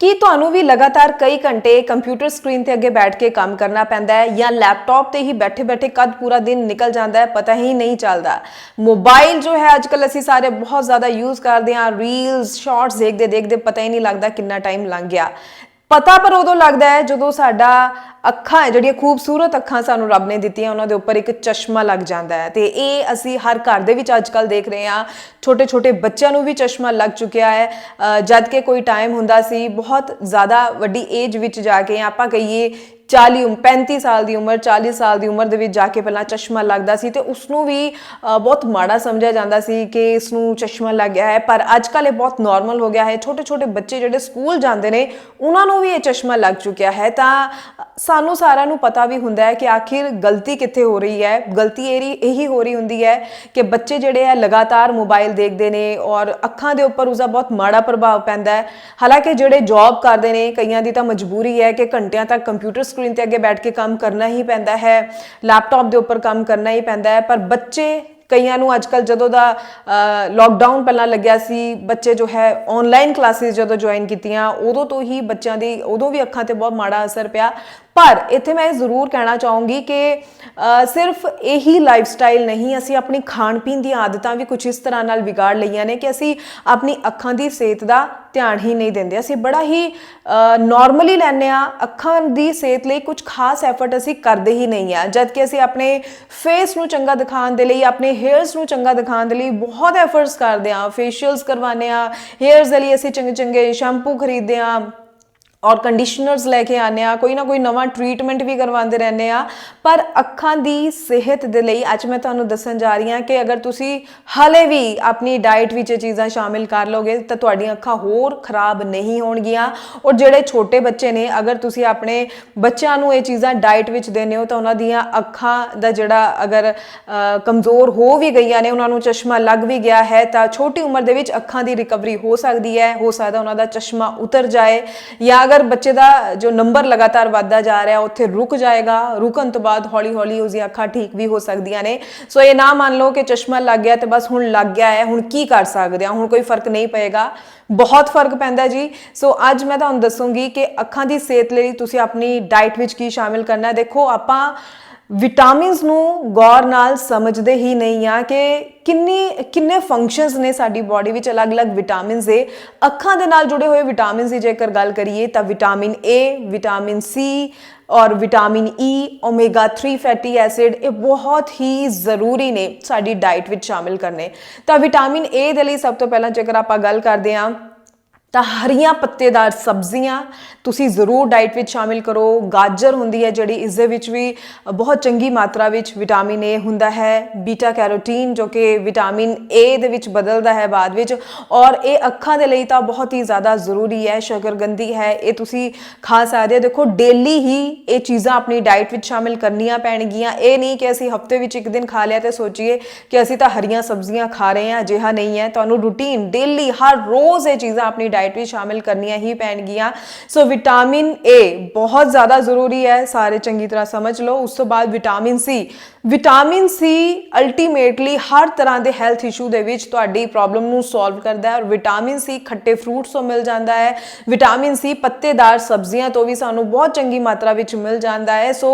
ਕੀ ਤੁਹਾਨੂੰ ਵੀ ਲਗਾਤਾਰ ਕਈ ਘੰਟੇ ਕੰਪਿਊਟਰ ਸਕਰੀਨ ਤੇ ਅੱਗੇ ਬੈਠ ਕੇ ਕੰਮ ਕਰਨਾ ਪੈਂਦਾ ਹੈ ਜਾਂ ਲੈਪਟਾਪ ਤੇ ਹੀ ਬੈਠੇ-ਬੈਠੇ ਕਦ ਪੂਰਾ ਦਿਨ ਨਿਕਲ ਜਾਂਦਾ ਹੈ, ਪਤਾ ਹੀ ਨਹੀਂ ਚੱਲਦਾ। ਮੋਬਾਈਲ ਜੋ ਹੈ ਅੱਜਕੱਲ ਅਸੀਂ ਸਾਰੇ ਬਹੁਤ ਜ਼ਿਆਦਾ ਯੂਜ਼ ਕਰਦੇ ਹਾਂ ਰੀਲਸ ਸ਼ਾਰਟਸ ਦੇਖਦੇ ਦੇਖਦੇ ਪਤਾ ਹੀ ਨਹੀਂ ਲੱਗਦਾ ਕਿੰਨਾ ਟਾਈਮ ਲੰਘ ਗਿਆ। ਪਤਾ ਪਰ ਉਦੋਂ ਲੱਗਦਾ ਹੈ ਜਦੋਂ ਸਾਡਾ ਅੱਖਾਂ ਹੈ ਜਿਹੜੀਆਂ ਖੂਬਸੂਰਤ ਅੱਖਾਂ ਸਾਨੂੰ ਰੱਬ ਨੇ ਦਿੱਤੀਆਂ ਉਹਨਾਂ ਦੇ ਉੱਪਰ ਇੱਕ ਚਸ਼ਮਾ ਲੱਗ ਜਾਂਦਾ ਹੈ। ਤੇ ਇਹ ਅਸੀਂ ਹਰ ਘਰ ਦੇ ਵਿੱਚ ਅੱਜ ਅੱਜਕੱਲ ਦੇਖ ਰਹੇ ਹਾਂ। ਛੋਟੇ ਛੋਟੇ ਬੱਚਿਆਂ ਨੂੰ ਵੀ ਚਸ਼ਮਾ ਲੱਗ ਚੁੱਕਿਆ ਹੈ। ਅ, ਜਦ ਕਿ ਕੋਈ ਟਾਈਮ ਹੁੰਦਾ ਸੀ ਬਹੁਤ ਜ਼ਿਆਦਾ ਵੱਡੀ ਏਜ ਵਿੱਚ ਜਾ ਕੇ ਆਪਾਂ ਕਹੀਏ 40 ਉਮ- 35 ਸਾਲ ਦੀ ਉਮਰ 40 ਸਾਲ ਦੀ ਉਮਰ ਦੇ ਵਿੱਚ ਜਾ ਕੇ ਪਹਿਲਾਂ ਚਸ਼ਮਾ ਲੱਗਦਾ ਸੀ ਤੇ ਉਸ ਨੂੰ ਵੀ ਬਹੁਤ ਮਾੜਾ ਸਮਝਿਆ ਜਾਂਦਾ ਸੀ ਕਿ ਇਸ ਨੂੰ ਚਸ਼ਮਾ ਲੱਗ ਗਿਆ ਹੈ। ਪਰ ਅੱਜ ਕੱਲ੍ਹ ਇਹ ਬਹੁਤ ਨਾਰਮਲ ਹੋ ਗਿਆ ਹੈ। ਛੋਟੇ ਛੋਟੇ ਬੱਚੇ ਜਿਹੜੇ ਸਕੂਲ ਜਾਂਦੇ ਨੇ ਉਹਨਾਂ ਨੂੰ ਵੀ ਇਹ ਚਸ਼ਮਾ ਲੱਗ ਚੁੱਕਿਆ ਹੈ। ਤਾਂ ਸਾਨੂੰ ਸਾਰਿਆਂ ਨੂੰ ਪਤਾ ਵੀ ਹੁੰਦਾ ਹੈ ਕਿ ਆਖਿਰ ਗਲਤੀ ਕਿੱਥੇ ਹੋ ਰਹੀ ਹੈ। ਗਲਤੀ ਇਹੀ ਇਹੀ ਹੋ ਰਹੀ ਹੁੰਦੀ ਹੈ ਕਿ ਬੱਚੇ ਜਿਹੜੇ ਹੈ ਲਗਾਤਾਰ ਮੋਬਾਈਲ ਦੇਖਦੇ ਨੇ ਔਰ ਅੱਖਾਂ ਦੇ ਉੱਪਰ ਉਸਦਾ ਬਹੁਤ ਮਾੜਾ ਪ੍ਰਭਾਵ ਪੈਂਦਾ ਹੈ। ਹਾਲਾਂਕਿ ਜਿਹੜੇ ਜੌਬ ਕਰਦੇ ਨੇ, ਕਈਆਂ ਦੀ ਤਾਂ ਮਜਬੂਰੀ ਹੈ ਕਿ ਘੰਟਿਆਂ ਤੱਕ ਕੰਪਿਊਟਰ ਸਕਰੀਨ ਤੇ ਅੱਗੇ ਬੈਠ ਕੇ ਕੰਮ ਕਰਨਾ ਹੀ ਪੈਂਦਾ ਹੈ। ਲੈਪਟਾਪ ਦੇ ਉੱਪਰ ਕੰਮ ਕਰਨਾ ਹੀ ਪੈਂਦਾ ਹੈ। ਪਰ ਬੱਚੇ ਕਈਆਂ ਨੂੰ ਅੱਜਕੱਲ ਜਦੋਂ ਦਾ ਲੋਕਡਾਊਨ ਪਹਿਲਾਂ ਲੱਗਿਆ ਸੀ, ਬੱਚੇ ਜੋ ਹੈ ਆਨਲਾਈਨ ਕਲਾਸਿਸ ਜਦੋਂ ਜੁਆਇਨ ਕੀਤੀਆਂ, ਉਦੋਂ ਤੋਂ ਹੀ ਬੱਚਿਆਂ ਦੀ ਉਦੋਂ ਵੀ ਅੱਖਾਂ ਤੇ ਬਹੁਤ ਮਾੜਾ ਅਸਰ ਪਿਆ। ਪਰ ਇੱਥੇ ਮੈਂ ਇਹ ਜ਼ਰੂਰ ਕਹਿਣਾ ਚਾਹੂੰਗੀ ਕਿ ਸਿਰਫ ਇਹੀ ਲਾਈਫ ਸਟਾਈਲ ਨਹੀਂ, ਅਸੀਂ ਆਪਣੀ ਖਾਣ ਪੀਣ ਦੀਆਂ ਆਦਤਾਂ ਵੀ ਕੁਝ ਇਸ ਤਰ੍ਹਾਂ ਨਾਲ ਵਿਗਾੜ ਲਈਆਂ ਨੇ ਕਿ ਅਸੀਂ ਆਪਣੀ ਅੱਖਾਂ ਦੀ ਸਿਹਤ ਦਾ ਧਿਆਨ ਹੀ ਨਹੀਂ ਦਿੰਦੇ। ਅਸੀਂ ਬੜਾ ਹੀ ਨਾਰਮਲੀ ਲੈਂਦੇ ਆ ਅੱਖਾਂ ਦੀ ਸਿਹਤ ਲਈ ਕੁਝ ਖਾਸ ਐਫਰਟ ਅਸੀਂ ਕਰਦੇ ਹੀ ਨਹੀਂ ਆ ਜਦ ਕਿ ਅਸੀਂ ਆਪਣੇ ਫੇਸ ਨੂੰ ਚੰਗਾ ਦਿਖਾਉਣ ਦੇ ਲਈ, ਆਪਣੇ ਹੇਅਰਸ ਨੂੰ ਚੰਗਾ ਦਿਖਾਉਣ ਦੇ ਲਈ ਬਹੁਤ ਐਫਰਟਸ ਕਰਦੇ ਆ ਫੇਸ਼ੀਅਲਸ ਕਰਵਾਉਂਦੇ ਆ ਹੇਅਰਸ ਦੇ ਲਈ ਅਸੀਂ ਚੰਗੇ ਚੰਗੇ ਸ਼ੈਂਪੂ ਖਰੀਦਦੇ ਆ ਔਰ ਕੰਡੀਸ਼ਨਰਸ ਲੈ ਕੇ ਆਨੇ ਆ ਕੋਈ ਨਾ ਕੋਈ ਨਵਾਂ ਟ੍ਰੀਟਮੈਂਟ ਵੀ ਕਰਵਾਉਂਦੇ ਰਹਿੰਦੇ ਆ ਪਰ ਅੱਖਾਂ ਦੀ ਸਿਹਤ ਦੇ ਲਈ ਅੱਜ ਮੈਂ ਤੁਹਾਨੂੰ ਦੱਸਣ ਜਾ ਰਹੀ ਹਾਂ ਕਿ ਅਗਰ ਤੁਸੀਂ ਹਲੇ ਵੀ ਆਪਣੀ ਡਾਈਟ ਵਿੱਚ ਇਹ ਚੀਜ਼ਾਂ ਸ਼ਾਮਿਲ ਕਰ ਲੋਗੇ ਤਾਂ ਤੁਹਾਡੀਆਂ ਅੱਖਾਂ ਹੋਰ ਖਰਾਬ ਨਹੀਂ ਹੋਣਗੀਆਂ। ਔਰ ਜਿਹੜੇ ਛੋਟੇ ਬੱਚੇ ਨੇ, ਅਗਰ ਤੁਸੀਂ ਆਪਣੇ ਬੱਚਿਆਂ ਨੂੰ ਇਹ ਚੀਜ਼ਾਂ ਡਾਈਟ ਵਿੱਚ ਦਿੰਦੇ ਹੋ, ਤਾਂ ਉਹਨਾਂ ਦੀਆਂ ਅੱਖਾਂ ਦਾ ਜਿਹੜਾ ਅਗਰ ਕਮਜ਼ੋਰ ਹੋ ਵੀ ਗਈਆਂ ਨੇ, ਉਹਨਾਂ ਨੂੰ ਚਸ਼ਮਾ ਲੱਗ ਵੀ ਗਿਆ ਹੈ, ਤਾਂ ਛੋਟੀ ਉਮਰ ਦੇ ਵਿੱਚ ਅੱਖਾਂ ਦੀ ਰਿਕਵਰੀ ਹੋ ਸਕਦੀ ਹੈ, ਹੋ ਸਕਦਾ ਉਹਨਾਂ ਦਾ ਚਸ਼ਮਾ ਉਤਰ ਜਾਏ। ਜਾਂ ਅਗਰ ਬੱਚੇ ਦਾ ਜੋ ਨੰਬਰ ਲਗਾਤਾਰ ਵੱਧਦਾ ਜਾ ਰਿਹਾ, ਉੱਥੇ ਰੁਕ ਜਾਏਗਾ, ਰੁਕਣ ਤੋਂ ਬਾਅਦ ਹੌਲੀ-ਹੌਲੀ ਉਸਦੀਆਂ ਅੱਖਾਂ ਠੀਕ ਵੀ ਹੋ ਸਕਦੀਆਂ ਨੇ। ਸੋ ਇਹ ਨਾ ਮੰਨ ਲਓ ਕਿ ਚਸ਼ਮਾ ਲੱਗ ਗਿਆ ਤੇ ਬਸ ਹੁਣ ਲੱਗ ਗਿਆ ਹੈ, ਹੁਣ ਕੀ ਕਰ ਸਕਦੇ ਹਾਂ ਹੁਣ ਕੋਈ ਫ਼ਰਕ ਨਹੀਂ ਪਏਗਾ। ਬਹੁਤ ਫ਼ਰਕ ਪੈਂਦਾ ਜੀ। ਸੋ ਅੱਜ ਮੈਂ ਤੁਹਾਨੂੰ ਦੱਸੂੰਗੀ ਕਿ ਅੱਖਾਂ ਦੀ ਸਿਹਤ ਲਈ ਤੁਸੀਂ ਆਪਣੀ ਡਾਈਟ ਵਿੱਚ ਕੀ ਸ਼ਾਮਿਲ ਕਰਨਾ ਦੇਖੋ, ਆਪਾਂ ਵਿਟਾਮਿਨਸ ਨੂੰ ਗੌਰ ਨਾਲ ਸਮਝਦੇ ਹੀ ਨਹੀਂ ਆ ਕਿ ਕਿੰਨੀ, ਕਿੰਨੇ ਫੰਕਸ਼ਨਸ ਨੇ ਸਾਡੀ ਬਾਡੀ ਵਿੱਚ ਅਲੱਗ-ਅਲੱਗ ਵਿਟਾਮਿਨਸ ਦੇ। ਅੱਖਾਂ ਦੇ ਨਾਲ ਜੁੜੇ ਹੋਏ ਵਿਟਾਮਿਨਸ ਦੀ ਜੇਕਰ ਗੱਲ ਕਰੀਏ ਤਾਂ ਵਿਟਾਮਿਨ A ਵਿਟਾਮਿਨ C ਔਰ vitamin E omega 3 fatty acid ਇਹ ਬਹੁਤ ਹੀ ਜ਼ਰੂਰੀ ਨੇ ਸਾਡੀ ਡਾਈਟ ਵਿੱਚ ਸ਼ਾਮਿਲ ਕਰਨੇ। ਤਾਂ ਵਿਟਾਮਿਨ A ਦੇ ਲਈ ਸਭ ਤੋਂ ਪਹਿਲਾਂ ਜੇਕਰ ਆਪਾਂ ਗੱਲ ਕਰਦੇ ਹਾਂ ਤਾਂ ਹਰੀਆਂ ਪੱਤੇਦਾਰ ਸਬਜ਼ੀਆਂ ਤੁਸੀਂ ਜ਼ਰੂਰ ਡਾਈਟ ਵਿੱਚ ਸ਼ਾਮਿਲ ਕਰੋ। ਗਾਜਰ ਹੁੰਦੀ ਹੈ ਜਿਹੜੀ ਇਸ ਦੇ ਵਿੱਚ ਵੀ ਬਹੁਤ ਚੰਗੀ ਮਾਤਰਾ ਵਿੱਚ ਵਿਟਾਮਿਨ A ਹੁੰਦਾ ਹੈ ਬੀਟਾ ਕੈਰੋਟੀਨ ਜੋ ਕਿ ਵਿਟਾਮਿਨ A ਦੇ ਵਿੱਚ ਬਦਲਦਾ ਹੈ ਬਾਅਦ ਵਿੱਚ ਔਰ ਇਹ ਅੱਖਾਂ ਦੇ ਲਈ ਤਾਂ ਬਹੁਤ ਹੀ ਜ਼ਿਆਦਾ ਜ਼ਰੂਰੀ ਹੈ ਸ਼ਕਰਗੰਦੀ ਹੈ, ਇਹ ਤੁਸੀਂ ਖਾ ਸਕਦੇ ਹੋ। ਦੇਖੋ ਡੇਲੀ ਹੀ ਇਹ ਚੀਜ਼ਾਂ ਆਪਣੀ ਡਾਈਟ ਵਿੱਚ ਸ਼ਾਮਿਲ ਕਰਨੀਆਂ ਪੈਣਗੀਆਂ। ਇਹ ਨਹੀਂ ਕਿ ਅਸੀਂ ਹਫ਼ਤੇ ਵਿੱਚ ਇੱਕ ਦਿਨ ਖਾ ਲਿਆ ਤੇ ਸੋਚੀਏ ਕਿ ਅਸੀਂ ਤਾਂ ਹਰੀਆਂ ਸਬਜ਼ੀਆਂ ਖਾ ਰਹੇ ਹਾਂ, ਅਜਿਹਾ ਨਹੀਂ ਹੈ। ਤੁਹਾਨੂੰ ਰੂਟੀਨ ਡੇਲੀ ਹਰ ਰੋਜ਼ ਇਹ ਚੀਜ਼ਾਂ ਆਪਣੀ ਡਾਈਟ ਵਿੱਚ ਸ਼ਾਮਿਲ ਕਰਨੀਆਂ ਹੀ ਪੈਣਗੀਆਂ। ਸੋ ਵਿਟਾਮਿਨ A ਬਹੁਤ ਜ਼ਿਆਦਾ ਜ਼ਰੂਰੀ ਹੈ, ਸਾਰੇ ਚੰਗੀ ਤਰ੍ਹਾਂ ਸਮਝ ਲਓ। ਉਸ ਤੋਂ ਬਾਅਦ vitamin C vitamin C ultimately ਹਰ ਤਰ੍ਹਾਂ ਦੇ ਹੈਲਥ ਇਸ਼ੂ ਦੇ ਵਿੱਚ ਤੁਹਾਡੀ ਪ੍ਰੋਬਲਮ ਨੂੰ ਸੋਲਵ ਕਰਦਾ ਹੈ। ਔਰ ਵਿਟਾਮਿਨ C ਖੱਟੇ ਫਰੂਟਸ ਤੋਂ ਮਿਲ ਜਾਂਦਾ ਹੈ। ਵਿਟਾਮਿਨ C ਪੱਤੇਦਾਰ ਸਬਜ਼ੀਆਂ ਤੋਂ ਵੀ ਸਾਨੂੰ ਬਹੁਤ ਚੰਗੀ ਮਾਤਰਾ ਵਿੱਚ ਮਿਲ ਜਾਂਦਾ ਹੈ। ਸੋ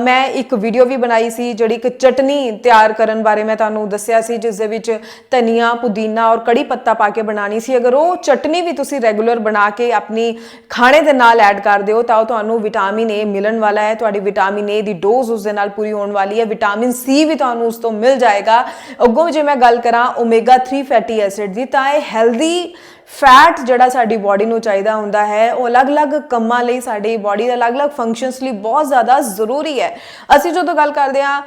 ਮੈਂ ਇੱਕ ਵੀਡੀਓ ਵੀ ਬਣਾਈ ਸੀ, ਜਿਹੜੀ ਇੱਕ ਚਟਨੀ ਤਿਆਰ ਕਰਨ ਬਾਰੇ ਮੈਂ ਤੁਹਾਨੂੰ ਦੱਸਿਆ ਸੀ, ਜਿਸ ਦੇ ਵਿੱਚ ਧਨੀਆ, ਪੁਦੀਨਾ ਔਰ ਕੜੀ ਪੱਤਾ ਪਾ ਕੇ ਬਣਾਣੀ ਸੀ। ਅਗਰ ਉਹ ਚਟਨੀ ਵੀ ਤੁਸੀਂ ਰੈਗੂਲਰ ਬਣਾ ਕੇ ਆਪਣੀ ਖਾਣੇ ਦੇ ਨਾਲ ਐਡ ਕਰਦੇ ਹੋ, ਤਾਂ ਉਹ ਤੁਹਾਨੂੰ ਵਿਟਾਮਿਨ A ਮਿਲਣ ਵਾਲਾ ਹੈ। ਤੁਹਾਡੀ ਵਿਟਾਮਿਨ A ਦੀ ਡੋਜ਼ ਉਸ ਦੇ ਨਾਲ ਪੂਰੀ ਹੋਣ ਵਾਲੀ ਹੈ। ਵਿਟਾਮਿਨ C ਵੀ ਤੁਹਾਨੂੰ ਉਸ ਤੋਂ ਮਿਲ ਜਾਏਗਾ। ਅੱਗੋਂ ਜੇ ਮੈਂ ਗੱਲ ਕਰਾਂ ਓਮੇਗਾ 3 ਫੈਟੀ ਐਸਿਡ ਦੀ, ਤਾਂ ਇਹ ਹੈਲਦੀ ਫੈਟ ਜਿਹੜਾ ਸਾਡੀ ਬਾਡੀ ਨੂੰ ਚਾਹੀਦਾ ਹੁੰਦਾ ਹੈ, ਉਹ ਅਲੱਗ-ਅਲੱਗ ਕੰਮਾਂ ਲਈ ਸਾਡੀ ਬਾਡੀ ਦੇ ਅਲੱਗ-ਅਲੱਗ ਫੰਕਸ਼ਨਸ ਲਈ ਬਹੁਤ ਜ਼ਿਆਦਾ ਜ਼ਰੂਰੀ ਹੈ। ਅਸੀਂ ਜਦੋਂ ਗੱਲ ਕਰਦੇ ਹਾਂ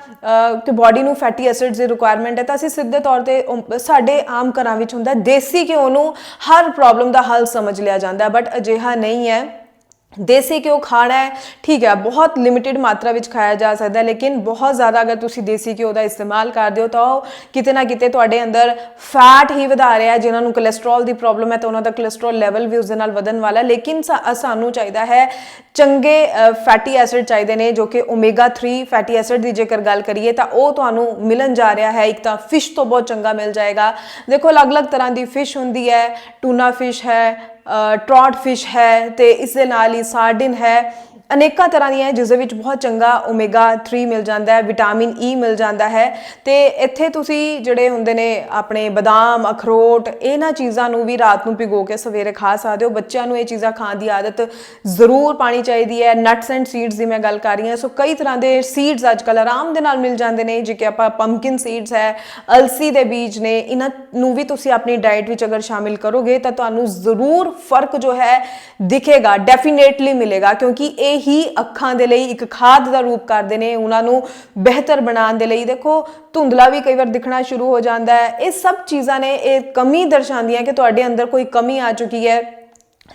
ਕਿ ਬਾਡੀ ਨੂੰ ਫੈਟੀ ਐਸਿਡਸ ਦੀ ਰਿਕੁਆਇਰਮੈਂਟ ਹੈ, ਤਾਂ ਅਸੀਂ ਸਿੱਧੇ ਤੌਰ ਤੇ ਉਹ- ਸਾਡੇ ਆਮ ਘਰਾਂ ਵਿੱਚ ਹੁੰਦਾ ਦੇਸੀ ਘਿਓ ਨੂੰ ਹਰ ਪ੍ਰੋਬਲਮ ਦਾ ਹੱਲ ਸਮਝ ਲਿਆ ਜਾਂਦਾ ਬਟ ਅਜਿਹਾ ਨਹੀਂ ਹੈ। ਦੇਸੀ ਘਿਓ ਖਾਣਾ ਹੈ, ਠੀਕ ਹੈ, ਬਹੁਤ ਲਿਮਿਟਿਡ ਮਾਤਰਾ ਵਿੱਚ ਖਾਇਆ ਜਾ ਸਕਦਾ ਹੈ, ਲੇਕਿਨ ਬਹੁਤ ਜ਼ਿਆਦਾ ਅਗਰ ਤੁਸੀਂ ਦੇਸੀ ਘਿਓ ਦਾ ਇਸਤੇਮਾਲ ਕਰਦੇ ਹੋ ਤਾਂ ਉਹ ਕਿਤੇ ਨਾ ਕਿਤੇ ਤੁਹਾਡੇ ਅੰਦਰ ਫੈਟ ਹੀ ਵਧਾ ਰਿਹਾ ਹੈ, ਜਿਨ੍ਹਾਂ ਨੂੰ ਕੋਲੇਸਟ੍ਰੋਲ ਦੀ ਪ੍ਰੋਬਲਮ ਹੈ, ਤਾਂ ਉਹਨਾਂ ਦਾ ਕੋਲੇਸਟ੍ਰੋਲ ਲੈਵਲ ਵੀ ਉਸ ਦੇ ਨਾਲ ਵਧਣ ਵਾਲਾ ਲੇਕਿਨ ਸਾ- ਸਾਨੂੰ ਚਾਹੀਦਾ ਹੈ ਚੰਗੇ ਫੈਟੀ ਐਸਿਡ ਚਾਹੀਦੇ ਨੇ, ਜੋ ਕਿ ਓਮੇਗਾ 3 ਫੈਟੀ ਐਸਿਡ ਦੀ ਜੇਕਰ ਗੱਲ ਕਰੀਏ ਤਾਂ ਉਹ ਤੁਹਾਨੂੰ ਮਿਲਣ ਜਾ ਰਿਹਾ ਹੈ, ਇੱਕ ਤਾਂ ਫਿਸ਼ ਤੋਂ ਬਹੁਤ ਚੰਗਾ ਮਿਲ ਜਾਏਗਾ। ਦੇਖੋ, ਅਲੱਗ-ਅਲੱਗ ਤਰ੍ਹਾਂ ਦੀ ਫਿਸ਼ ਹੁੰਦੀ ਹੈ ਟੂਨਾ ਫਿਸ਼ ਹੈ ਟ੍ਰੌਟ ਫਿਸ਼ ਹੈ ਤੇ ਇਸ ਦੇ ਨਾਲ ਹੀ ਸਾਰਡਿਨ ਹੈ। ਅਨੇਕਾਂ ਤਰ੍ਹਾਂ ਦੀਆਂ ਹੈ, ਜਿਸ ਦੇ ਵਿੱਚ ਬਹੁਤ ਚੰਗਾ ਓਮੇਗਾ 3 ਮਿਲ ਜਾਂਦਾ ਹੈ ਵਿਟਾਮਿਨ ਈ e ਮਿਲ ਜਾਂਦਾ ਹੈ। ਤੇ ਇੱਥੇ ਤੁਸੀਂ ਜਿਹੜੇ ਹੁੰਦੇ ਨੇ ਆਪਣੇ ਬਦਾਮ ਅਖਰੋਟ ਇਹਨਾਂ ਚੀਜ਼ਾਂ ਨੂੰ ਵੀ ਰਾਤ ਨੂੰ ਭਿਗੋ ਕੇ ਸਵੇਰੇ ਖਾ ਸਕਦੇ ਹੋ। ਬੱਚਿਆਂ ਨੂੰ ਇਹ ਚੀਜ਼ਾਂ ਖਾਣ ਦੀ ਆਦਤ ਜ਼ਰੂਰ ਪਾਣੀ ਚਾਹੀਦੀ ਹੈ। ਨਟਸ ਐਂਡ ਸੀਡਸ ਦੀ ਮੈਂ ਗੱਲ ਕਰ ਰਹੀ ਹਾਂ। ਸੋ ਕਈ ਤਰ੍ਹਾਂ ਦੇ ਸੀਡਸ ਅੱਜਕੱਲ ਆਰਾਮ ਦੇ ਨਾਲ ਮਿਲ ਜਾਂਦੇ ਨੇ ਜਿਵੇਂ ਕਿ ਆਪਾਂ ਪੰਪਕਿਨ ਸੀਡਸ ਹੈ ਅਲਸੀ ਦੇ ਬੀਜ ਨੇ ਇਹਨਾਂ ਨੂੰ ਵੀ ਤੁਸੀਂ ਆਪਣੀ ਡਾਈਟ ਵਿੱਚ ਅਗਰ ਸ਼ਾਮਿਲ ਕਰੋਗੇ ਤਾਂ ਤੁਹਾਨੂੰ ਜ਼ਰੂਰ ਫ਼ਰਕ ਜੋ ਹੈ ਦਿਖੇਗਾ ਡੈਫੀਨੇਟਲੀ ਮਿਲੇਗਾ। ਕਿਉਂਕਿ ਇਹ ਹੀ ਅੱਖਾਂ ਦੇ ਲਈ ਇੱਕ ਖਾਦ ਦਾ ਰੂਪ ਕਰਦੇ ਨੇ, ਉਹਨਾਂ ਨੂੰ ਬਿਹਤਰ ਬਣਾਉਣ ਦੇ ਲਈ। ਦੇਖੋ, ਧੁੰਦਲਾ ਵੀ ਕਈ ਵਾਰ ਦਿਖਣਾ ਸ਼ੁਰੂ ਹੋ ਜਾਂਦਾ ਹੈ। ਇਹ ਸਭ ਚੀਜ਼ਾਂ ਨੇ, ਇਹ ਕਮੀ ਦਰਸਾਉਂਦੀਆਂ ਕਿ ਤੁਹਾਡੇ ਅੰਦਰ ਕੋਈ ਕਮੀ ਆ ਚੁੱਕੀ ਹੈ।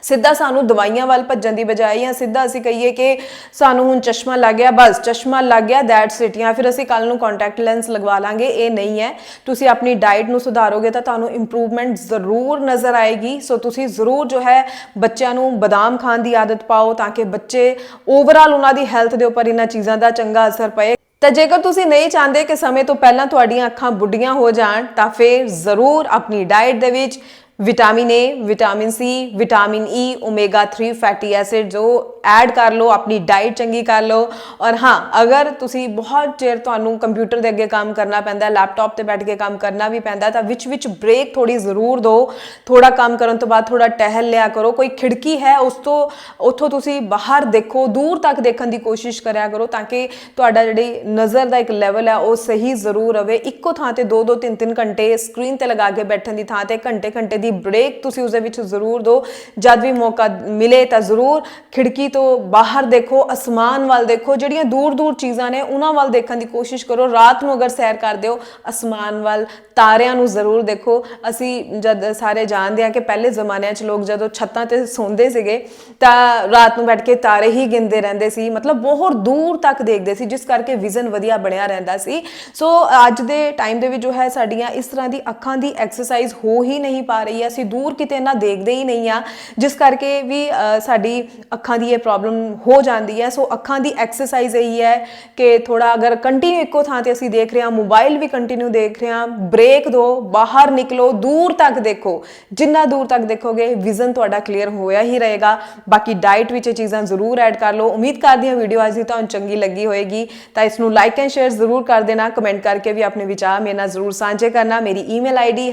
ਸਿੱਧਾ ਸਾਨੂੰ ਦਵਾਈਆਂ ਵੱਲ ਭੱਜਣ ਦੀ ਬਜਾਏ ਜਾਂ ਸਿੱਧਾ ਅਸੀਂ ਕਹੀਏ ਕਿ ਸਾਨੂੰ ਹੁਣ ਚਸ਼ਮਾ ਲੱਗ ਗਿਆ, ਬਸ ਚਸ਼ਮਾ ਲੱਗ ਗਿਆ ਦੈਟਸ ਇਟ ਜਾਂ ਫਿਰ ਅਸੀਂ ਕੱਲ ਨੂੰ ਕੰਟੈਕਟ ਲੈਂਸ ਲਗਵਾ ਲਾਂਗੇ, ਇਹ ਨਹੀਂ ਹੈ। ਤੁਸੀਂ ਆਪਣੀ ਡਾਈਟ ਨੂੰ ਸੁਧਾਰੋਗੇ ਤਾਂ ਤੁਹਾਨੂੰ ਇੰਪਰੂਵਮੈਂਟ ਜ਼ਰੂਰ ਨਜ਼ਰ ਆਏਗੀ। ਸੋ ਤੁਸੀਂ ਜ਼ਰੂਰ ਜੋ ਹੈ ਬੱਚਿਆਂ ਨੂੰ ਬਦਾਮ ਖਾਣ ਦੀ ਆਦਤ ਪਾਓ ਤਾਂ ਕਿ ਬੱਚੇ ਓਵਰਆਲ ਉਹਨਾਂ ਦੀ ਹੈਲਥ ਦੇ ਉੱਪਰ ਇਹਨਾਂ ਚੀਜ਼ਾਂ ਦਾ ਚੰਗਾ ਅਸਰ ਪਏ। ਤਾਂ ਜੇਕਰ ਤੁਸੀਂ ਨਹੀਂ ਚਾਹੁੰਦੇ ਕਿ ਸਮੇਂ ਤੋਂ ਪਹਿਲਾਂ ਤੁਹਾਡੀਆਂ ਅੱਖਾਂ ਬੁੱਢੀਆਂ ਹੋ ਜਾਣ, ਤਾਂ ਫਿਰ ਜ਼ਰੂਰ ਆਪਣੀ ਡਾਈਟ ਦੇ ਵਿੱਚ vitamin A vitamin C vitamin E omega 3 fatty acid ਜੋ ਐਡ ਕਰ ਲਓ, ਆਪਣੀ ਡਾਈਟ ਚੰਗੀ ਕਰ ਲਓ। ਔਰ ਹਾਂ, ਅਗਰ ਤੁਸੀਂ ਬਹੁਤ ਚਿਰ ਤੁਹਾਨੂੰ ਕੰਪਿਊਟਰ ਦੇ ਅੱਗੇ ਕੰਮ ਕਰਨਾ ਪੈਂਦਾ ਲੈਪਟਾਪ ਤੇ ਬੈਠ ਕੇ ਕੰਮ ਕਰਨਾ ਵੀ ਪੈਂਦਾ, ਤਾਂ ਵਿੱਚ ਵਿੱਚ ਬ੍ਰੇਕ ਥੋੜੀ ਜ਼ਰੂਰ ਦਿਓ। ਥੋੜਾ ਕੰਮ ਕਰਨ ਤੋਂ ਬਾਅਦ ਥੋੜਾ ਟਹਿਲ ਲਿਆ ਕਰੋ। ਕੋਈ ਖਿੜਕੀ ਹੈ, ਉਸ ਤੋਂ ਉੱਥੋਂ ਤੁਸੀਂ ਬਾਹਰ ਦੇਖੋ, ਦੂਰ ਤੱਕ ਦੇਖਣ ਦੀ ਕੋਸ਼ਿਸ਼ ਕਰਿਆ ਕਰੋ ਤਾਂ ਕਿ ਤੁਹਾਡਾ ਜਿਹੜੀ ਨਜ਼ਰ ਦਾ ਇੱਕ ਲੈਵਲ ਹੈ ਉਹ ਸਹੀ ਜ਼ਰੂਰ ਰਵੇ। ਇੱਕੋ ਥਾਂ ਤੇ 2-2 3-3 ਘੰਟੇ ਸਕਰੀਨ ਤੇ ਲਗਾ ਕੇ ਬੈਠਣ ਦੀ ਥਾਂ ਤੇ ਘੰਟੇ-ਘੰਟੇ ਦੀ ਬ੍ਰੇਕ ਤੁਸੀਂ ਉਸ ਦੇ ਵਿੱਚ ਜ਼ਰੂਰ ਦਿਓ ਜਦ ਵੀ ਮੌਕਾ ਮਿਲੇ ਤਾਂ ਜ਼ਰੂਰ ਖਿੜਕੀ ਤੋਂ ਬਾਹਰ ਦੇਖੋ, ਅਸਮਾਨ ਵੱਲ ਦੇਖੋ, ਜਿਹੜੀਆਂ ਦੂਰ-ਦੂਰ ਚੀਜ਼ਾਂ ਨੇ, ਉਹਨਾਂ ਵੱਲ ਦੇਖਣ ਦੀ ਕੋਸ਼ਿਸ਼ ਕਰੋ। ਰਾਤ ਨੂੰ ਅਗਰ ਸੈਰ ਕਰਦੇ ਹੋ ਅਸਮਾਨ ਵੱਲ, ਤਾਰਿਆਂ ਨੂੰ ਜ਼ਰੂਰ ਦੇਖੋ। ਅਸੀਂ ਜਦ ਸਾਰੇ ਜਾਣਦੇ ਹਾਂ ਕਿ ਪਹਿਲੇ ਜ਼ਮਾਨਿਆਂ 'ਚ ਲੋਕ ਜਦੋਂ ਛੱਤਾਂ ਤੇ ਸੌਂਦੇ ਸੀਗੇ, ਤਾਂ ਰਾਤ ਨੂੰ ਬੈਠ ਕੇ ਤਾਰੇ ਹੀ ਗਿਣਦੇ ਰਹਿੰਦੇ ਸੀ। ਮਤਲਬ ਬਹੁਤ ਦੂਰ ਤੱਕ ਦੇਖਦੇ ਸੀ, ਜਿਸ ਕਰਕੇ ਵਿਜ਼ਨ ਵਧੀਆ ਬਣਿਆ ਰਹਿੰਦਾ ਸੀ। ਸੋ ਅੱਜ ਦੇ ਟਾਈਮ ਦੇ ਵਿੱਚ ਜੋ ਹੈ, ਸਾਡੀਆਂ ਇਸ ਤਰ੍ਹਾਂ ਦੀ ਅੱਖਾਂ ਦੀ ਐਕਸਰਸਾਈਜ਼ ਹੋ ਹੀ ਨਹੀਂ ਪਾ ਰਹੀ। ਹੈ ਅਸੀਂ ਦੂਰ ਕਿਤੇ ਨਾ ਦੇਖਦੇ ਹੀ ਨਹੀਂ ਆ। ਜਿਸ ਕਰਕੇ ਵੀ ਸਾਡੀ ਅੱਖਾਂ ਦੀ ਇਹ ਪ੍ਰੋਬਲਮ ਹੋ ਜਾਂਦੀ ਹੈ। ਸੋ ਅੱਖਾਂ ਦੀ ਐਕਸਰਸਾਈਜ਼ ਇਹੀ ਹੈ ਕਿ ਥੋੜਾ ਅਗਰ ਕੰਟੀਨਿਊ ਇੱਕੋ ਥਾਂ ਤੇ ਅਸੀਂ ਦੇਖ ਰਹੇ ਹਾਂ ਮੋਬਾਈਲ ਵੀ ਕੰਟੀਨਿਊ ਦੇਖ ਰਹੇ ਹਾਂ ਬ੍ਰੇਕ ਦਿਓ ਬਾਹਰ ਨਿਕਲੋ, ਦੂਰ ਤੱਕ ਦੇਖੋ। ਜਿੰਨਾ ਦੂਰ ਤੱਕ ਦੇਖੋਗੇ ਵਿਜ਼ਨ ਤੁਹਾਡਾ ਕਲੀਅਰ ਹੋਇਆ ਹੀ ਰਹੇਗਾ। ਬਾਕੀ ਡਾਈਟ ਵਿੱਚ ਇਹ ਚੀਜ਼ਾਂ ਜ਼ਰੂਰ ਐਡ ਕਰ ਲਓ। ਉਮੀਦ ਕਰਦੀ ਹਾਂ ਵੀਡੀਓ ਅੱਜ ਦੀ ਤੁਹਾਨੂੰ ਚੰਗੀ ਲੱਗੀ ਹੋਏਗੀ। ਤਾਂ ਇਸ ਨੂੰ ਲਾਈਕ ਐਂਡ ਸ਼ੇਅਰ ਜ਼ਰੂਰ ਕਰ ਦੇਣਾ। ਕਮੈਂਟ ਕਰਕੇ ਵੀ ਆਪਣੇ ਵਿਚਾਰ ਮੇਰੇ ਨਾਲ ਜ਼ਰੂਰ ਸਾਂਝੇ ਕਰਨਾ। ਮੇਰੀ ਈਮੇਲ ਆਈਡੀ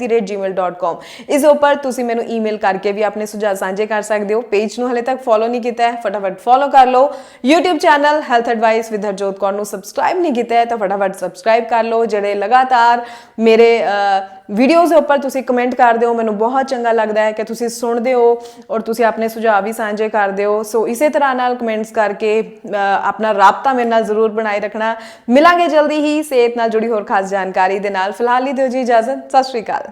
healthadvice@harjotkaur@gmail.com ਇਸ ਉੱਪਰ ਤੁਸੀਂ ਮੈਨੂੰ ਈਮੇਲ ਕਰਕੇ ਵੀ ਆਪਣੇ ਸੁਝਾਅ ਸਾਂਝੇ ਕਰ ਸਕਦੇ ਹੋ। ਪੇਜ ਨੂੰ ਹਲੇ ਤੱਕ ਫੋਲੋ ਨਹੀਂ ਕੀਤਾ ਹੈ, ਫਟਾਫਟ ਫੋਲੋ ਕਰ ਲਓ। YouTube channel health advice with Harjot Kaur ਨੂੰ ਸਬਸਕ੍ਰਾਈਬ ਨਹੀਂ ਕੀਤਾ ਹੈ, ਤਾਂ ਫਟਾਫਟ ਸਬਸਕ੍ਰਾਈਬ ਕਰ ਲਓ। ਜਿਹੜੇ ਲਗਾਤਾਰ ਮੇਰੇ ਵੀਡੀਓਜ਼ ਦੇ ਉੱਪਰ ਤੁਸੀਂ ਕਮੈਂਟ ਕਰਦੇ ਹੋ, ਮੈਨੂੰ ਬਹੁਤ ਚੰਗਾ ਲੱਗਦਾ ਹੈ ਕਿ ਤੁਸੀਂ ਸੁਣਦੇ ਹੋ ਔਰ ਤੁਸੀਂ ਆਪਣੇ ਸੁਝਾਅ ਵੀ ਸਾਂਝੇ ਕਰਦੇ ਹੋ। ਸੋ ਇਸੇ ਤਰ੍ਹਾਂ ਨਾਲ ਕਮੈਂਟਸ ਕਰਕੇ ਆਪਣਾ ਰਾਬਤਾ ਮੇਰੇ ਨਾਲ ਜ਼ਰੂਰ ਬਣਾਏ ਰੱਖਣਾ। ਮਿਲਾਂਗੇ ਜਲਦੀ ਹੀ। ਸਿਹਤ ਨਾਲ ਜੁੜੀ ਹੋਰ ਖਾਸ ਜਾਣਕਾਰੀ ਦੇ ਨਾਲ। ਫਿਲਹਾਲ ਹੀ ਦਿਓ ਜੀ ਇਜਾਜ਼ਤ। ਸਤਿ ਸ਼੍ਰੀ ਅਕਾਲ।